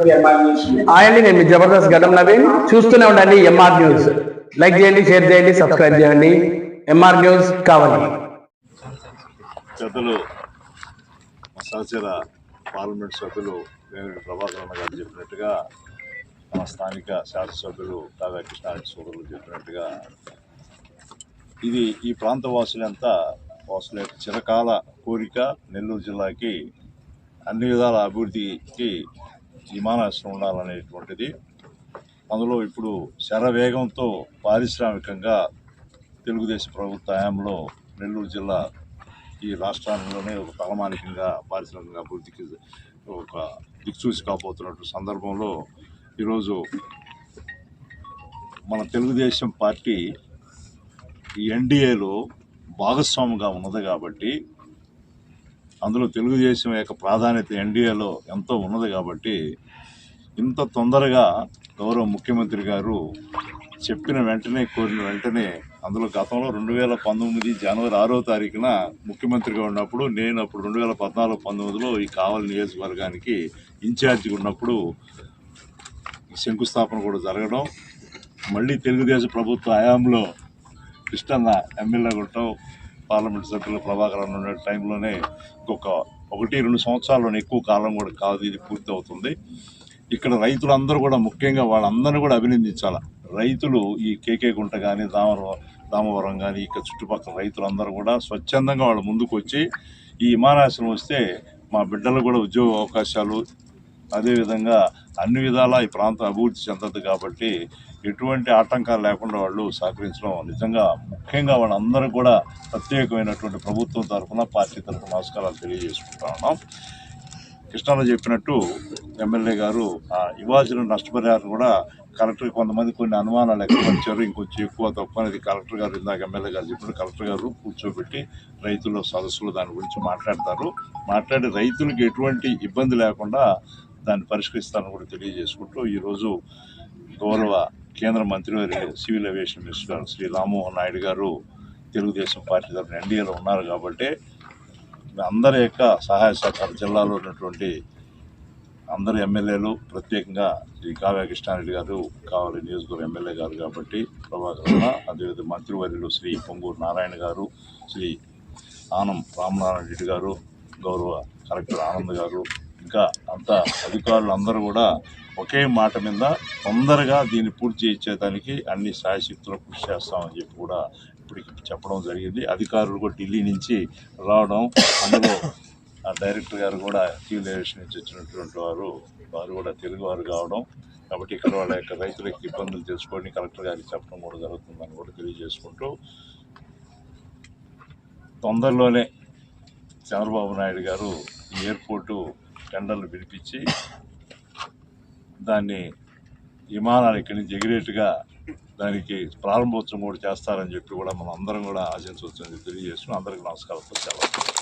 అండి నేను మీ జబర్దస్త్ గడ్డం నవీన్ చూస్తూనే ఉండండి ఎంఆర్ న్యూస్ లైక్ చేయండి షేర్ చేయండి సబ్స్క్రైబ్ చేయండి. ఎంఆర్ న్యూస్ కావాలి. మా సహచర పార్లమెంట్ సభ్యులు వేమిరెడ్డి ప్రభాకర్ అన్న గారు చెప్పినట్టుగా మన స్థానిక శాసనసభ్యులు కావ్య కృష్ణారెడ్డి సోదరులు చెప్పినట్టుగా ఇది ఈ ప్రాంత వాసులంతా వాసుల చిరకాల కోరిక నెల్లూరు జిల్లాకి అన్ని విధాల అభివృద్ధికి విమానాశ్రయం ఉండాలనేటువంటిది. అందులో ఇప్పుడు శరవేగంతో పారిశ్రామికంగా తెలుగుదేశం ప్రభుత్వ హయాంలో నెల్లూరు జిల్లా ఈ రాష్ట్రాల్లోనే ఒక తలమానికంగా పారిశ్రామిక అభివృద్ధికి ఒక దిక్సూచి కాబోతున్నటువంటి సందర్భంలో ఈరోజు మన తెలుగుదేశం పార్టీ ఈ ఎన్డీఏలో భాగస్వామిగా ఉన్నది కాబట్టి అందులో తెలుగుదేశం యొక్క ప్రాధాన్యత ఎన్డీఏలో ఎంతో ఉన్నది కాబట్టి ఇంత తొందరగా గౌరవ ముఖ్యమంత్రి గారు చెప్పిన వెంటనే కోరిన వెంటనే అందులో గతంలో రెండు వేల పంతొమ్మిది జనవరి ఆరో తారీఖున ముఖ్యమంత్రిగా ఉన్నప్పుడు నేను అప్పుడు రెండు వేల పద్నాలుగు పంతొమ్మిదిలో ఈ కావలి నియోజకవర్గానికి ఇన్ఛార్జిగా ఉన్నప్పుడు శంకుస్థాపన కూడా జరగడం మళ్ళీ తెలుగుదేశం ప్రభుత్వ హయాంలో కృష్ణన్న ఎమ్మెల్యే కొట్టడం పార్లమెంట్ సభ్యులు ప్రభాకర్ అన్న ఉన్న టైంలోనే ఇంకొక ఒకటి రెండు సంవత్సరాల్లోనే ఎక్కువ కాలం కూడా కాదు ఇది పూర్తి అవుతుంది ఇక్కడ రైతులందరూ కూడా ముఖ్యంగా వాళ్ళందరినీ కూడా అభినందించాలి? రైతులు ఈ కేకే గుంట కానీ దామర దామవరం కానీ ఇక్కడ చుట్టుపక్కల రైతులందరూ కూడా స్వచ్ఛందంగా వాళ్ళు ముందుకు వచ్చి ఈ విమానాశ్రయం వస్తే మా బిడ్డలు కూడా ఉద్యోగ అవకాశాలు అదేవిధంగా అన్ని విధాలా ఈ ప్రాంతం అభివృద్ధి చెందదు కాబట్టి ఎటువంటి ఆటంకాలు లేకుండా వాళ్ళు సహకరించడం నిజంగా ముఖ్యంగా వాళ్ళందరూ కూడా ప్రత్యేకమైనటువంటి ప్రభుత్వం తరఫున పార్టీ తరఫున నమస్కారాలు తెలియజేసుకుంటా ఉన్నాం. కృష్ణాలో చెప్పినట్టు ఎమ్మెల్యే గారు ఆ యువాజుల నష్టపరిహారం కూడా కలెక్టర్ కొంతమంది కొన్ని అనుమానాలు వ్యక్తపరిచారు ఇంకొంచెం ఎక్కువ తక్కువ అనేది కలెక్టర్ గారు ఇందాక ఎమ్మెల్యే గారు చెప్పినట్టు కలెక్టర్ గారు కూర్చోబెట్టి రైతుల సదస్సులు దాని గురించి మాట్లాడతారు. మాట్లాడి రైతులకు ఎటువంటి ఇబ్బంది లేకుండా దాన్ని పరిష్కరిస్తానని కూడా తెలియజేసుకుంటూ ఈరోజు గౌరవ కేంద్ర మంత్రివర్యులు సివిల్ ఏవియేషన్ మినిస్టర్ గారు శ్రీ రామ్మోహన్ నాయుడు గారు తెలుగుదేశం పార్టీ తరఫున ఎన్డీఏలో ఉన్నారు కాబట్టి అందరి యొక్క సహాయ సహకార జిల్లాలో ఉన్నటువంటి అందరు ఎమ్మెల్యేలు ప్రత్యేకంగా శ్రీ కావ్య కృష్ణారెడ్డి గారు కావాలి నియోజకవర్గ ఎమ్మెల్యే గారు కాబట్టి ప్రభాకర్ అదేవిధంగా మంత్రివర్యులు శ్రీ పొంగూరు నారాయణ గారు శ్రీ ఆనం రామనారాయణ రెడ్డి గారు గౌరవ కలెక్టర్ ఆనంద్ గారు ఇంకా అంత అధికారులు అందరూ కూడా ఒకే మాట మీద తొందరగా దీన్ని పూర్తి చేయించేదానికి అన్ని సాయశక్తులు కృషి చేస్తామని చెప్పి కూడా ఇప్పటికి చెప్పడం జరిగింది. అధికారులు కూడా ఢిల్లీ నుంచి రావడం అందులో ఆ డైరెక్టర్ గారు కూడా సివిల్ ఏవియేషన్ నుంచి వచ్చినటువంటి వారు వారు కూడా తెలుగు వారు కావడం కాబట్టి ఇక్కడ వాళ్ళ యొక్క రైతులకు ఇబ్బందులు తెలుసుకొని కలెక్టర్ గారికి చెప్పడం కూడా జరుగుతుందని కూడా తెలియజేసుకుంటూ తొందరలోనే చంద్రబాబు నాయుడు గారు ఎయిర్పోర్టు టెండర్లు పిలిపించి దాన్ని విమానాలు ఇక్కడి నుంచి ఎగిరేట్టుగా దానికి ప్రారంభోత్సవం కూడా చేస్తారని చెప్పి కూడా మనం అందరం కూడా ఆశించవచ్చని తెలియజేస్తున్నాం. అందరికీ నమస్కారం సెలవు